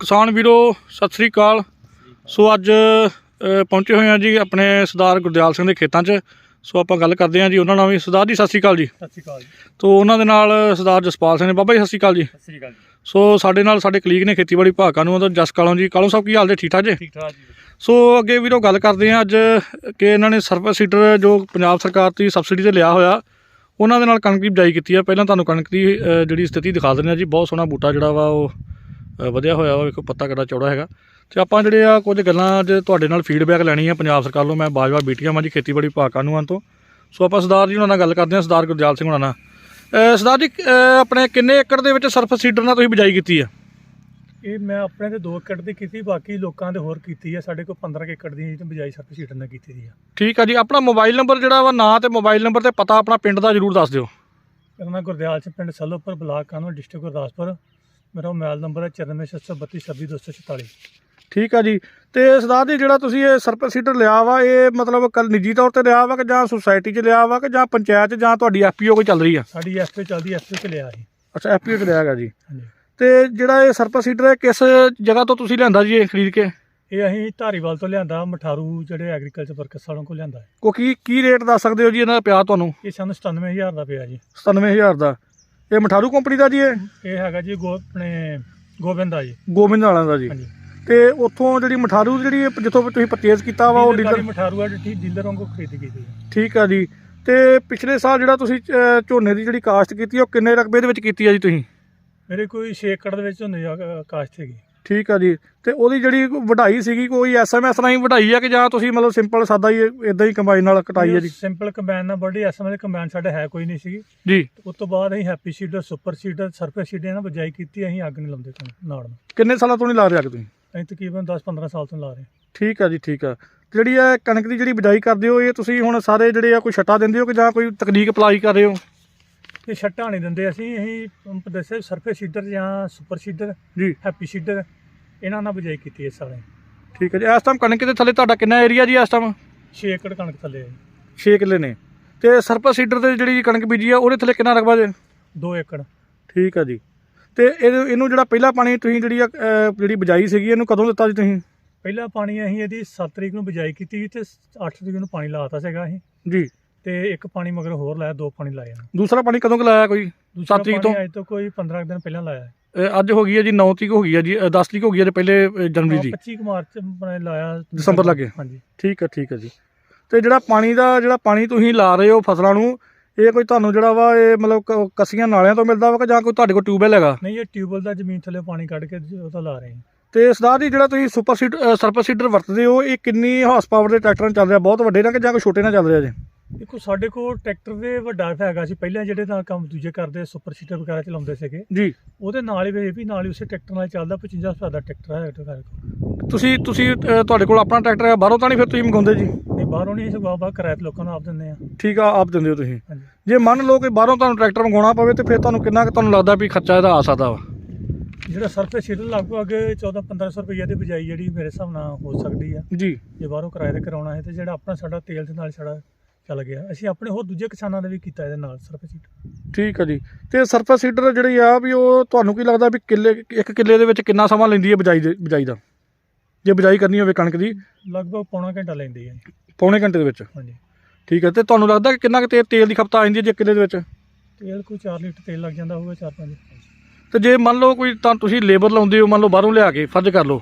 ਕਿਸਾਨ ਵੀਰੋ ਸਤਿ ਸ੍ਰੀ ਅਕਾਲ। ਸੋ ਅੱਜ ਪਹੁੰਚੇ ਹੋਏ ਹਾਂ ਜੀ ਆਪਣੇ ਸਰਦਾਰ ਗੁਰਦਿਆਲ ਸਿੰਘ ਦੇ ਖੇਤਾਂ 'ਚ। ਸੋ ਆਪਾਂ ਗੱਲ ਕਰਦੇ ਹਾਂ ਜੀ ਉਹਨਾਂ ਨਾਲ ਵੀ। ਸਰਦਾਰ ਜੀ ਸਤਿ ਸ੍ਰੀ ਅਕਾਲ ਜੀ। ਸਤਿ ਸ਼੍ਰੀ ਅਕਾਲ ਜੀ। ਤੋ ਉਹਨਾਂ ਦੇ ਨਾਲ ਸਰਦਾਰ ਜਸਪਾਲ ਸਿੰਘ ਨੇ। ਬਾਬਾ ਜੀ ਸਤਿ ਸ੍ਰੀ ਅਕਾਲ ਜੀ। ਸਤਿ ਸ਼੍ਰੀ ਅਕਾਲ ਜੀ। ਸੋ ਸਾਡੇ ਨਾਲ ਸਾਡੇ ਕਲੀਗ ਨੇ ਖੇਤੀਬਾੜੀ ਵਿਭਾਗ ਕਾਨੂੰ ਦਾ ਜਸ ਕਾਲੋਂ ਜੀ। ਕਾਲੋਂ ਸਾਹਿਬ ਕੀ ਹਾਲ ਜੀ? ਠੀਕ ਠਾਕ ਜੀ? ਠੀਕ ਠਾਕ ਜੀ। ਸੋ ਅੱਗੇ ਵੀਰੋ ਗੱਲ ਕਰਦੇ ਹਾਂ ਅੱਜ ਕਿ ਇਹਨਾਂ ਨੇ ਸਰਫ ਸੀਡਰ ਜੋ ਪੰਜਾਬ ਸਰਕਾਰ ਦੀ ਸਬਸਿਡੀ ਤੇ ਲਿਆ ਹੋਇਆ ਉਹਨਾਂ ਦੇ ਨਾਲ ਕਣਕ ਦੀ ਬਿਜਾਈ ਕੀਤੀ ਆ। ਪਹਿਲਾਂ ਤੁਹਾਨੂੰ ਕਣਕ ਦੀ ਜਿਹੜੀ ਸਥਿਤੀ ਦਿਖਾ ਦਿੰਦੇ ਆ ਜੀ। ਬਹੁਤ ਸੋਹਣਾ ਬੂਟਾ ਜਿਹੜਾ ਵਾ ਉਹ ਵਧਿਆ ਹੋਇਆ ਵਾ ਵੇਖੋ ਪੱਤਾ ਕਿੱਡਾ ਚੌੜਾ ਹੈਗਾ। ਤੇ ਆਪਾਂ ਜਿਹੜੇ ਆ ਕੁਝ ਗੱਲਾਂ ਅੱਜ ਤੁਹਾਡੇ ਨਾਲ ਫੀਡਬੈਕ ਲੈਣੀ ਆ ਪੰਜਾਬ ਸਰਕਾਰ ਵੱਲੋਂ ਮੈਂ ਬਾਜਵਾ ਬੀਟੀਆਂ ਮਾਂ ਜੀ ਖੇਤੀਬਾੜੀ ਵਿਭਾਗ ਕਾਨੂੰਨ ਤੋਂ। ਸੋ ਆਪਾਂ ਸਰਦਾਰ ਜੀ ਉਹਨਾਂ ਨਾਲ ਗੱਲ ਕਰਦੇ ਹਾਂ ਸਰਦਾਰ ਗੁਰਦਿਆਲ ਸਿੰਘ ਉਹਨਾਂ ਨਾਲ। ਸਰਦਾਰ ਜੀ ਆਪਣੇ ਕਿੰਨੇ ਏਕੜ ਦੇ ਵਿੱਚ ਸਰਫ ਸੀਡਰ ਨਾਲ ਤੁਸੀਂ ਬਿਜਾਈ ਕੀਤੀ ਆ? ਇਹ ਮੈਂ ਆਪਣੇ ਤੇ 2 ਏਕੜ ਦੀ ਕੀਤੀ ਬਾਕੀ ਲੋਕਾਂ ਦੇ ਹੋਰ ਕੀਤੀ ਹੈ ਸਾਡੇ ਕੋਲ 15 ਕੁ ਏਕੜ ਦੀ ਬਿਜਾਈ ਸਰਪ ਸੀਟਰ ਨੇ ਕੀਤੀ ਦੀ ਆ। ਠੀਕ ਆ ਜੀ ਆਪਣਾ ਮੋਬਾਈਲ ਨੰਬਰ ਜਿਹੜਾ ਵਾ ਨਾਂ ਤੇ ਮੋਬਾਈਲ ਨੰਬਰ ਤੇ ਪਤਾ ਆਪਣਾ ਪਿੰਡ ਦਾ ਜਰੂਰ ਦੱਸ ਦਿਓ। ਮੇਰਾ ਨਾਮ ਗੁਰਦਿਆਲ ਸਿੰਘ ਪਿੰਡ ਸੱਲੋਪੁਰ ਬਲਾਕ ਕਾਨੂੰ ਡਿਸਟ੍ਰਿਕਟ ਗੁਰਦਾਸਪੁਰ। ਮੇਰਾ ਮੋਬਾਈਲ ਨੰਬਰ ਹੈ 9463326246 ਠੀਕ ਆ ਜੀ। ਤੇ ਸਰਦਾਰ ਜੀ ਜਿਹੜਾ ਤੁਸੀਂ ਇਹ ਸਰਪਲ ਸੀਡਰ ਲਿਆ ਵਾ ਇਹ ਮਤਲਬ ਕੱਲ ਨਿੱਜੀ ਤੌਰ ਤੇ ਲਿਆ ਵਾ ਕਿ ਜਾਂ ਸੁਸਾਇਟੀ 'ਚ ਲਿਆ ਵਾ ਕਿ ਜਾਂ ਪੰਚਾਇਤ 'ਚ ਜਾਂ ਤੁਹਾਡੀ ਐਫਪੀਓ ਕੋਈ ਚੱਲ ਰਹੀ ਆ? ਸਾਡੀ ਐਫਪੀ ਚੱਲਦੀ ਐਫਪੀ ਚ ਲਿਆ ਸੀ। ਅੱਛਾ ਐਫਪੀਓ 'ਚ ਲਿਆ ਹੈਗਾ ਜੀ। ਤੇ ਜਿਹੜਾ ਇਹ ਸਰਪਲ ਸੀਡਰ ਹੈ ਕਿਸ ਜਗ੍ਹਾ ਤੋਂ ਤੁਸੀਂ ਲਿਆਂਦਾ ਜੀ ਇਹ ਖਰੀਦ ਕੇ? ਇਹ ਅਸੀਂ ਧਾਰੀਵਾਲ ਤੋਂ ਲਿਆਂਦਾ ਮਠਾਰੂ ਜਿਹੜੇ ਐਗਰੀਕਲਚਰ ਵਰਕਰਸ ਵਾਲੋਂ ਕੋਲ ਲਿਆਂਦਾ। ਹੈ। ਕੋ ਕੀ ਕੀ ਰੇਟ ਦੱਸ ਸਕਦੇ ਹੋ ਜੀ ਇਹਨਾਂ ਦਾ ਪਿਆ ਤੁਹਾਨੂੰ? ਇਹ ਸਾਨੂੰ 97000 ਦਾ ਪਿਆ ਜੀ। 97000 ਦਾ। ਇਹ ਮਠਾਰੂ ਕੰਪਨੀ ਦਾ ਜੀ ਇਹ? ਇਹ ਹੈਗਾ ਜੀ ਗੋ ਆਪਣੇ ਗੋਬਿੰਦ ਦਾ ਜੀ। ਗੋਬਿੰਦ ਵਾਲਿਆਂ ਦਾ ਜੀ। ਹਾਂਜੀ। ਤੇ ਉੱਥੋਂ ਜਿਹੜੀ ਮਠਾਰੂ ਜਿਹੜੀ ਇਹ ਜਿੱਥੋਂ ਤੁਸੀਂ ਪਰਚੇਜ਼ ਕੀਤਾ ਵਾ ਉਹ ਡੀਲਰ ਡੀਲਰ ਮਠਾਰੂ ਆ ਡੀਲਰ ਵਾਂਗੂ ਖਰੀਦ ਕੀਤੀ ਹੈ ਠੀਕ ਆ ਜੀ। ਤੇ ਪਿਛਲੇ ਸਾਲ ਜਿਹੜਾ ਤੁਸੀਂ ਅ, ਝੋਨੇ ਦੀ ਜਿਹੜੀ ਕਾਸ਼ਤ ਕੀਤੀ ਆ, ਉਹ ਕਿੰਨੇ ਰਕਬੇ ਦੇ ਵਿੱਚ ਕੀਤੀ ਆ ਜੀ ਤੁਸੀਂ? ਮੇਰੇ ਕੋਈ 6 ਏਕੜ ਦੇ ਵਿੱਚ ਹੁੰਦੇ ਆ ਅ, ਕਾਸ਼ਤ ਹੈਗੀ ਠੀਕ ਆ ਜੀ। ਤੇ ਉਹਦੀ ਜਿਹੜੀ ਵਢਾਈ ਸੀਗੀ ਕੋਈ ਐਸਐਮਐਸ ਰਾਹੀਂ ਵਢਾਈ ਆ ਕਿ ਜਾਂ ਤੁਸੀਂ ਮਤਲਬ ਸਿੰਪਲ ਸਾਦਾ ਹੀ ਇਦਾਂ ਹੀ ਕੰਬਾਈਨ ਨਾਲ ਕਟਾਈ ਆ ਜੀ? ਸਿੰਪਲ ਕੰਬਾਈਨ ਨਾਲ ਬੜੀ ਐਸ ਵਾਲੇ ਕੰਬਾਈਨ ਸਾਡੇ ਹੈ ਕੋਈ ਨਹੀਂ ਸੀਗੀ। ਜੀ। ਉਸ ਤੋਂ ਬਾਅਦ ਅਸੀਂ happy seeder super seeder surface seeder ਨਾਲ ਬਜਾਈ ਕੀਤੀ ਅਸੀਂ ਅੱਗ ਨਹੀਂ ਲਾਉਂਦੇ ਨਾੜ ਨੂੰ ਕਿੰਨੇ ਸਾਲਾਂ ਤੋਂ ਨਹੀਂ ਲਾ ਰਹੇ ਅੱਗ ਤੁਸੀਂ? ਅਸੀਂ ਤਕਰੀਬਨ 10-15 ਸਾਲ ਤੋਂ ਲਾ ਰਹੇ। ਠੀਕ ਆ ਜੀ ਠੀਕ ਆ। ਜਿਹੜੀ ਇਹ ਕਣਕ ਦੀ ਜਿਹੜੀ ਬਿਜਾਈ ਕਰਦੇ ਹੋ ਇਹ ਤੁਸੀਂ ਹੁਣ ਸਾਰੇ ਜਿਹੜੇ ਆ ਕੋਈ ਛੱਟਾ ਦਿੰਦੇ ਹੋ ਕਿ ਜਾਂ ਕੋਈ ਤਕਨੀਕ ਅਪਲਾਈ ਕਰ ਰਹੇ ਹੋ? ਇਹ ਛੱਟਾਂ ਨਹੀਂ ਦਿੰਦੇ ਅਸੀਂ ਅਸੀਂ ਪੰਪ ਦੱਸੇ ਸਰਫੇਸ ਸੀਡਰ ਜਾਂ ਸੁਪਰ ਸੀਡਰ ਜੀ। ਹੈਪੀ ਸੀਡਰ ਇਹਨਾਂ ਨਾਲ ਬਜਾਈ ਕੀਤੀ ਇਸ ਸਾਲ। ਠੀਕ ਹੈ ਜੀ। ਇਸ ਟਾਈਮ ਕਣਕ ਦੇ ਥੱਲੇ ਤੁਹਾਡਾ ਕਿੰਨਾ ਏਰੀਆ ਜੀ ਇਸ ਟਾਈਮ 6 ਏਕੜ ਕਣਕ ਥੱਲੇ ਹੈ। 6 ਕਿੱਲੇ ਨੇ। ਤੇ ਸਰਪਸ ਸੀਡਰ ਤੇ ਜਿਹੜੀ ਕਣਕ ਬੀਜੀ ਆ ਉਹਦੇ ਥੱਲੇ ਕਿੰਨਾ ਰਕਬਾ ਜੇ? 2 ਏਕੜ। ਠੀਕ ਆ ਜੀ। ਤੇ ਇਹ ਇਹਨੂੰ ਜਿਹੜਾ ਪਹਿਲਾ ਪਾਣੀ ਤੁਸੀਂ ਜਿਹੜੀ ਆ, ਅਹ, ਜਿਹੜੀ ਬਿਜਾਈ ਸੀਗੀ ਇਹਨੂੰ ਕਦੋਂ ਦਿੱਤਾ ਜੀ ਤੁਸੀਂ? ਪਹਿਲਾ ਪਾਣੀ ਅਸੀਂ ਇਹਦੀ 7 ਤਰੀਕ ਨੂੰ ਬਜਾਈ ਕੀਤੀ ਤੇ 8 ਤਰੀਕ ਨੂੰ ਪਾਣੀ ਲਾਤਾ ਸੀਗਾ ਅਸੀਂ। ਜੀ। ਤੇ ਇੱਕ ਪਾਣੀ ਮਗਰ ਹੋਰ ਲਾਇਆ ਦੋ ਪਾਣੀ ਲਾਏ ਆ ਦੂਸਰਾ ਪਾਣੀ ਕਦੋਂ ਕੁ ਲਾਇਆ ਕੋਈ? ਦੂਸਰਾ ਤਰੀਕ ਤੋਂ? ਪਾਣੀ ਅੱਜ ਤੋਂ ਕੋਈ 15 ਕੁ ਦਿਨ ਪਹਿਲਾਂ ਲਾਇਆ ਹੈ। ਅੱਜ ਹੋ ਗਈ ਹੈ ਜੀ 9 ਤਰੀਕ ਹੋ ਗਈ ਹੈ ਜੀ 10 ਤਰੀਕ ਹੋ ਗਈ ਹੈ ਤੇ ਪਹਿਲੇ ਜਨਵਰੀ ਦੀ। 25 ਕੁ ਮਾਰਚ ਆਪਣੇ ਲਾਇਆ ਦਸੰਬਰ ਲੱਗੇ। ਹਾਂਜੀ। ਠੀਕ ਹੈ ਠੀਕ ਹੈ ਜੀ। ਤੇ ਜਿਹੜਾ ਪਾਣੀ ਦਾ ਜਿਹੜਾ ਪਾਣੀ ਤੁਸੀਂ ਲਾ ਰਹੇ ਹੋ ਫਸਲਾਂ ਨੂੰ ਇਹ ਕੋਈ ਤੁਹਾਨੂੰ ਜਿਹੜਾ ਵਾ ਇਹ ਮਤਲਬ ਕੱਸੀਆਂ ਨਾਲਿਆਂ ਤੋਂ ਮਿਲਦਾ ਵਾ ਕਿ ਜਾਂ ਕੋਈ ਤੁਹਾਡੇ ਕੋਲ ਟਿਊਬਵੈਲ ਹੈਗਾ? ਨਹੀਂ ਇਹ ਟਿਊਬਵੈਲ ਦਾ ਜ਼ਮੀਨ ਥੱਲੇ ਪਾਣੀ ਕੱਢ ਕੇ ਉਹ ਤਾਂ ਲਾ ਰਹੇ ਹਾਂ। ਤੇ ਸਰਦਾਰ ਜੀ ਜਿਹੜਾ ਤੁਸੀਂ ਸੁਪਰ ਸੀਡ ਸਰਪਸ ਸੀਡਰ ਵਰਤਦੇ ਹੋ ਇਹ ਕਿੰਨੀ ਹਾਰਸ ਪਾਵਰ ਦੇ ਟਰੈਕਟਰ ਚੱਲ ਰਿਹਾ? ਬਹੁਤ ਵੱਡੇ ਨਾਲ ਕਿ ਜਾਂ ਕੋਈ ਛੋਟੇ ਨਾਲ ਚੱਲ ਰਿਹਾ ਜੀ? ਦੇਖੋ ਸਾਡੇ ਕੋਲ ਟਰੈਕਟਰ ਦੇ ਵੱਡਾ ਹੈਗਾ ਸੀ। ਪਹਿਲਾਂ ਜਿਹੜੇ ਨਾਲ ਕੰਮ ਦੂਜੇ ਕਰਦੇ ਸੁਪਰ ਸੀਟਰ ਵਗੈਰਾ ਚਲਾਉਂਦੇ ਸੀਗੇ। ਜੀ। ਉਹਦੇ ਨਾਲ ਹੀ ਵੀ ਨਾਲ ਹੀ ਉਸੇ ਟਰੈਕਟਰ ਨਾਲ ਚੱਲਦਾ 55 ਹਜ਼ਾਰ ਦਾ ਟਰੈਕਟਰ ਹੈ ਸਾਡੇ ਕੋਲ। ਤੁਸੀਂ ਤੁਸੀਂ ਤੁਹਾਡੇ ਕੋਲ ਆਪਣਾ ਟਰੈਕਟਰ ਹੈ ਬਾਹਰੋਂ ਤਾਂ ਨਹੀਂ ਫਿਰ ਤੁਸੀਂ ਮੰਗਾਉਂਦੇ ਜੀ? ਨਹੀਂ ਬਾਹਰੋਂ ਨਹੀਂ ਅਸੀਂ ਬਾਬਾ ਕਿਰਾਏ ਤੇ ਲੋਕਾਂ ਨੂੰ ਆਪ ਦਿੰਦੇ ਆ ਠੀਕ ਆ ਆਪ ਦਿੰਦੇ ਹੋ ਤੁਸੀਂ। ਹਾਂਜੀ। ਜੇ ਮੰਨ ਲਓ ਕਿ ਬਾਹਰੋਂ ਤੁਹਾਨੂੰ ਟਰੈਕਟਰ ਮੰਗਾਉਣਾ ਪਵੇ ਤੇ ਫਿਰ ਤੁਹਾਨੂੰ ਕਿੰਨਾ ਕੁ ਤੁਹਾਨੂੰ ਲੱਗਦਾ ਵੀ ਖਰਚਾ ਇਹਦਾ ਆ ਸਕਦਾ ਵਾ? ਜਿਹੜਾ ਸਰਫੇਸ ਸੀਟਰ ਲਗਭਗ 14 1500 ਰੁਪਏ ਦੀ ਬਜਾਈ ਜਿਹੜੀ ਮੇਰੇ ਹਿਸਾਬ ਨਾਲ ਹੋ ਸਕਦੀ ਆ। ਜੀ। ਜੇ ਬਾਹਰੋਂ ਕਿਰਾਏ ਤੇ ਕਰਾਉਣਾ ਹੈ ਤੇ ਜਿਹੜਾ ਆਪਣਾ ਸਾਡਾ ਤੇਲ ਦੇ ਨਾਲ ਸਾਡਾ ਚੱਲ ਗਿਆ। ਅਸੀਂ ਆਪਣੇ ਹੋਰ ਦੂਜੇ ਕਿਸਾਨਾਂ ਦਾ ਵੀ ਕੀਤਾ ਇਹਦੇ ਨਾਲ ਸਰਫੇਸ ਸੀਟਰ ਠੀਕ ਆ ਜੀ। ਤੇ ਸਰਫਸ ਸੀਡਰ ਜਿਹੜੀ ਆ ਵੀ ਉਹ ਤੁਹਾਨੂੰ ਕੀ ਲੱਗਦਾ ਵੀ ਕਿੱਲੇ ਇੱਕ ਕਿੱਲੇ ਦੇ ਵਿੱਚ ਕਿੰਨਾ ਸਮਾਂ ਲੈਂਦੀ ਹੈ ਬਿਜਾਈ ਦੇ ਬਿਜਾਈ ਦਾ? ਜੇ ਬਿਜਾਈ ਕਰਨੀ ਹੋਵੇ ਕਣਕ ਦੀ। ਲਗਭਗ ਪੌਣਾ ਘੰਟਾ ਲੈਂਦੀ ਹੈ ਪੌਣੇ ਘੰਟੇ ਦੇ ਵਿੱਚ? ਹਾਂਜੀ। ਠੀਕ ਹੈ ਤੇ ਤੁਹਾਨੂੰ ਲੱਗਦਾ ਕਿ ਕਿੰਨਾ ਕੁ ਤੇਲ ਤੇਲ ਦੀ ਖਪਤ ਆ ਜਾਂਦੀ ਹੈ ਜੇ ਕਿੱਲੇ ਦੇ ਵਿੱਚ? ਤੇਲ ਕੋਈ 4 ਲੀਟਰ ਤੇਲ ਲੱਗ ਜਾਂਦਾ ਹੋਊਗਾ 4-5 ਤੇ ਜੇ ਮੰਨ ਲਓ ਕੋਈ ਤਾਂ ਤੁਸੀਂ ਲੇਬਰ ਲਾਉਂਦੇ ਹੋ ਮੰਨ ਲਓ ਬਾਹਰੋਂ ਲਿਆ ਕੇ ਫਰਜ਼ ਕਰ ਲਓ।